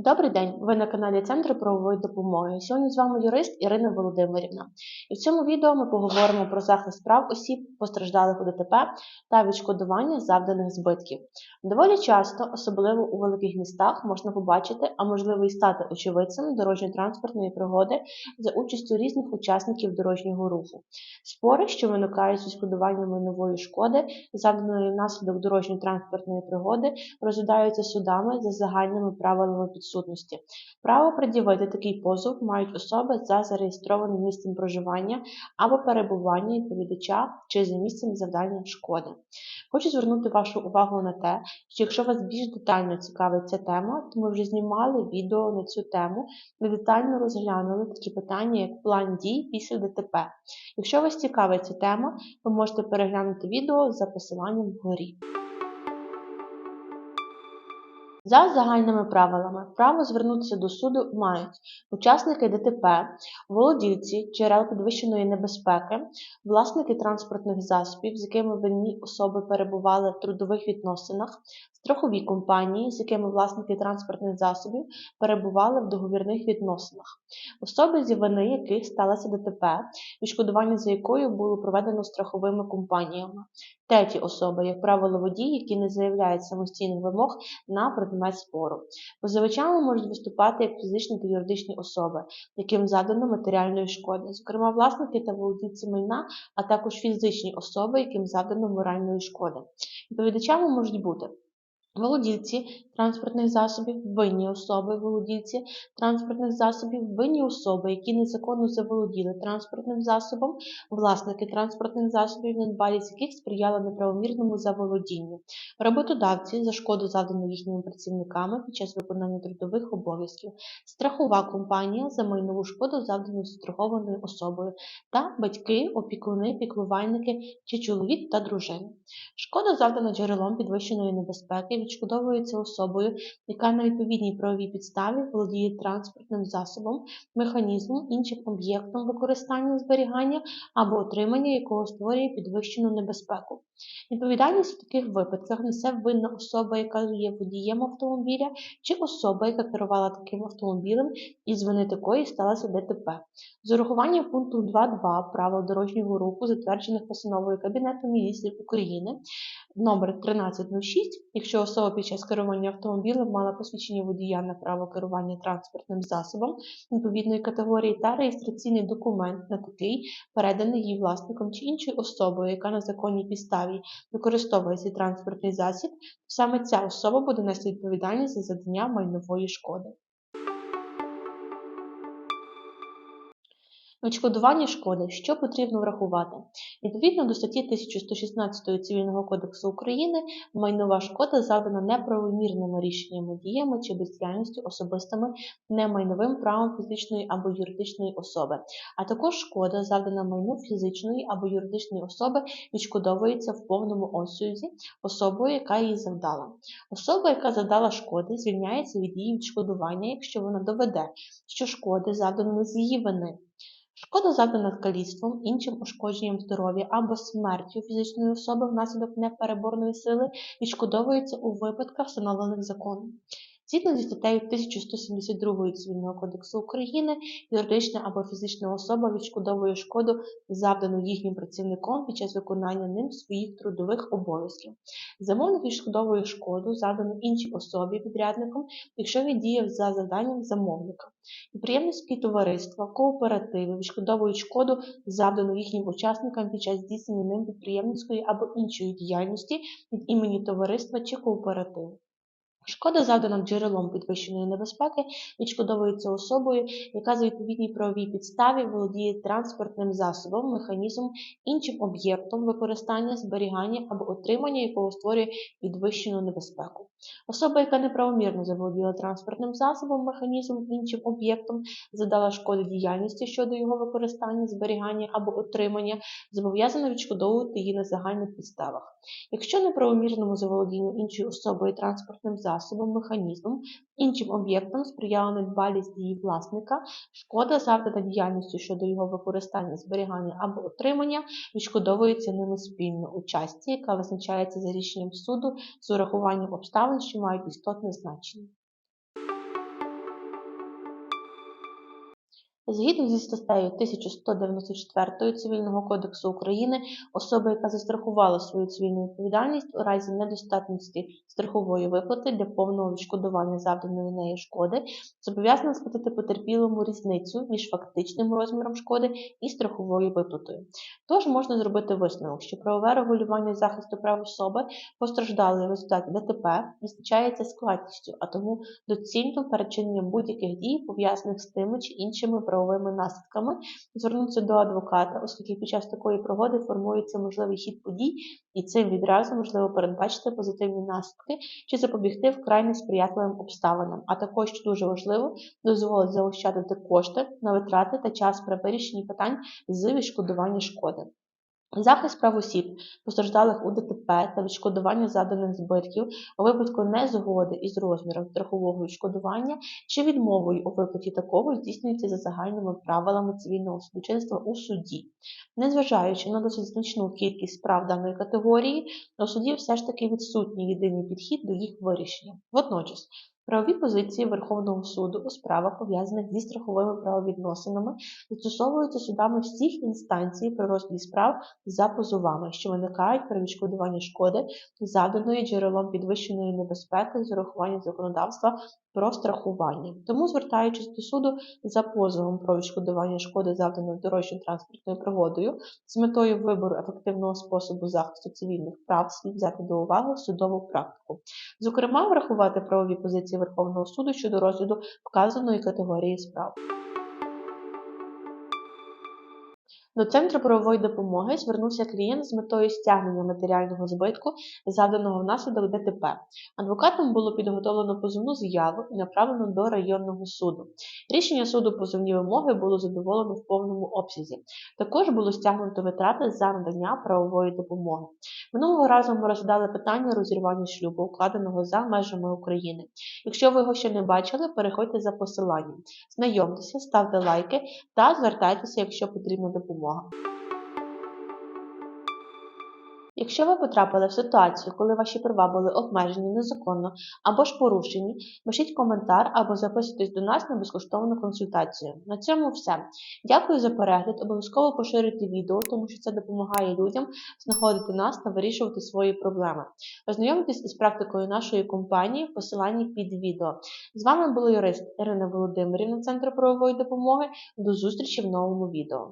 Добрий день! Ви на каналі Центру правової допомоги. Сьогодні з вами юрист Ірина Володимирівна. І в цьому відео ми поговоримо про захист прав осіб, постраждалих у ДТП та відшкодування завданих збитків. Доволі часто, особливо у великих містах, можна побачити, а можливо і стати очевидцем дорожньо-транспортної пригоди за участю різних учасників дорожнього руху. Спори, що виникають з відшкодуванням майнової шкоди, завданої внаслідок дорожньо-транспортної пригоди, розглядаються судами за загальними правилами підсудності відсутності. Право пред'явити такий позов мають особи за зареєстрованим місцем проживання або перебування відповідача чи за місцем завдання шкоди. Хочу звернути вашу увагу на те, що якщо вас більш детально цікавить ця тема, то ми вже знімали відео на цю тему, де детально розглянули такі питання, як план дій після ДТП. Якщо вас цікавить ця тема, ви можете переглянути відео за посиланням вгорі. За загальними правилами право звернутися до суду мають учасники ДТП, володільці джерел підвищеної небезпеки, власники транспортних засобів, з якими винні особи перебували в трудових відносинах, страхові компанії, з якими власники транспортних засобів перебували в договірних відносинах, особи зі вини яких сталося ДТП, відшкодування за якою було проведено страховими компаніями, Треті особи, як правило, водії, які не заявляють самостійних вимог на предмет спору. Позивачами можуть виступати як фізичні та юридичні особи, яким задано матеріальної шкоди, зокрема власники та володійці майна, а також фізичні особи, яким завдано моральної шкоди. Відповідачами можуть бути Володільці транспортних засобів, винні особи, володільці транспортних засобів, винні особи, які незаконно заволоділи транспортним засобом, власники транспортних засобів, недбалість яких сприяла неправомірному заволодінню, роботодавці за шкоду завдану їхніми працівниками під час виконання трудових обов'язків, страхова компанія за майнову шкоду, завдану застрахованою особою, та батьки, опікуни, піклувальники чи чоловік та дружина. Шкода завдана джерелом підвищеної небезпеки відшкодовується особою, яка на відповідній правовій підставі володіє транспортним засобом, механізмом, іншим об'єктом використання зберігання або отримання якого створює підвищену небезпеку. Відповідальність у таких випадках несе винна особа, яка є водієм автомобіля, чи особа, яка керувала таким автомобілем, і з вини такої сталося ДТП. З урахуванням пункту 2.2 правил дорожнього руху, затверджених постановою Кабінету міністрів України номер 1306, якщо особа під час керування автомобілем мала посвідчення водія на право керування транспортним засобом відповідної категорії та реєстраційний документ на такий, переданий її власником чи іншою особою, яка на законній підставі використовує цей транспортний засіб, саме ця особа буде нести відповідальність за завдання майнової шкоди. Відшкодування шкоди, що потрібно врахувати? Відповідно до статті 1116 Цивільного кодексу України, майнова шкода завдана неправомірними рішеннями, діями чи бездіяльністю особистими немайновим правом фізичної або юридичної особи, а також шкода, завдана майну фізичної або юридичної особи, відшкодовується в повному обсязі особою, яка її завдала. Особа, яка завдала шкоди, звільняється від її відшкодування, якщо вона доведе, що шкоди завдано з її вини. Шкода завдана каліцтвом, іншим ушкодженням здоров'я або смертю фізичної особи внаслідок непереборної сили відшкодовується у випадках, встановлених законом. Згідно зі статтею 1172 Цивільного кодексу України, юридична або фізична особа відшкодовує шкоду, завдану їхнім працівником під час виконання ним своїх трудових обов'язків. Замовник відшкодовує шкоду, завдану іншій особі підрядником, якщо він діяв за завданням замовника. Підприємницькі товариства, кооперативи відшкодовують шкоду, завдану їхнім учасникам під час здійснення ним підприємницької або іншої діяльності від імені товариства чи кооперативу. Шкода, завдана джерелом підвищеної небезпеки, відшкодовується особою, яка за відповідній правовій підставі володіє транспортним засобом, механізмом, іншим об'єктом використання, зберігання або отримання, якого створює підвищену небезпеку. Особа, яка неправомірно заволоділа транспортним засобом, механізмом, іншим об'єктом, задала шкоди діяльності щодо його використання, зберігання або отримання, зобов'язана відшкодовувати її на загальних підставах. Якщо неправомірному заволодінню іншою особою транспортним засобом, засобом, механізмом, іншим об'єктом сприяла недбалість її власника, шкода, завдана діяльністю щодо його використання, зберігання або отримання, відшкодовується ними спільно у часті, яка визначається за рішенням суду з урахуванням обставин, що мають істотне значення. Згідно зі статтею 1194 Цивільного кодексу України, особа, яка застрахувала свою цивільну відповідальність у разі недостатності страхової виплати для повного відшкодування завданої нею шкоди, зобов'язана сплатити потерпілому різницю між фактичним розміром шкоди і страховою виплатою. Тож можна зробити висновок, що правове регулювання захисту прав особи, постраждалої в результаті ДТП, визначається складністю, а тому доцільно перед чиненням будь-яких дій, пов'язаних з тими чи іншими правовими наслідками, звернутися до адвоката, оскільки під час такої пригоди формується можливий хід подій, і цим відразу можливо передбачити позитивні наслідки чи запобігти вкрай несприятливим обставинам, а також, що дуже важливо, дозволить заощадити кошти на витрати та час при вирішенні питань з відшкодування шкоди. Захист прав осіб, постраждалих у ДТП та відшкодування завданих збитків у випадку незгоди із розміром страхового відшкодування чи відмовою у виплаті такого здійснюється за загальними правилами цивільного судочинства у суді. Незважаючи на досить значну кількість справ даної категорії, у суді все ж таки відсутній єдиний підхід до їх вирішення. Водночас, правові позиції Верховного суду у справах, пов'язаних зі страховими правовідносинами, застосовуються судами всіх інстанцій при розгляді справ за позовами, що виникають при відшкодуванні шкоди, завданої джерелом підвищеної небезпеки з урахуванням законодавства про страхування. Тому, звертаючись до суду за позовом про відшкодування шкоди, завданої дорожньо-транспортною пригодою, з метою вибору ефективного способу захисту цивільних прав слід взяти до уваги судову практику. Зокрема, врахувати правові позиції Верховного суду щодо розгляду вказаної категорії справ. До центру правової допомоги звернувся клієнт з метою стягнення матеріального збитку, завданого внаслідок ДТП. Адвокатом було підготовлено позовну заяву і направлено до районного суду. Рішення суду позовні вимоги було задоволено в повному обсязі. Також було стягнуто витрати за надання правової допомоги. Минулого разу ми розглядали питання розірвання шлюбу, укладеного за межами України. Якщо ви його ще не бачили, переходьте за посиланням. Знайомтеся, ставте лайки та звертайтеся, якщо потрібна допомога. Якщо ви потрапили в ситуацію, коли ваші права були обмежені незаконно або ж порушені, пишіть коментар або записуйтесь до нас на безкоштовну консультацію. На цьому все. Дякую за перегляд. Обов'язково поширюйте відео, тому що це допомагає людям знаходити нас та вирішувати свої проблеми. Ознайомтесь із практикою нашої компанії в посиланні під відео. З вами була юрист Ірина Володимирівна, Центр правової допомоги. До зустрічі в новому відео.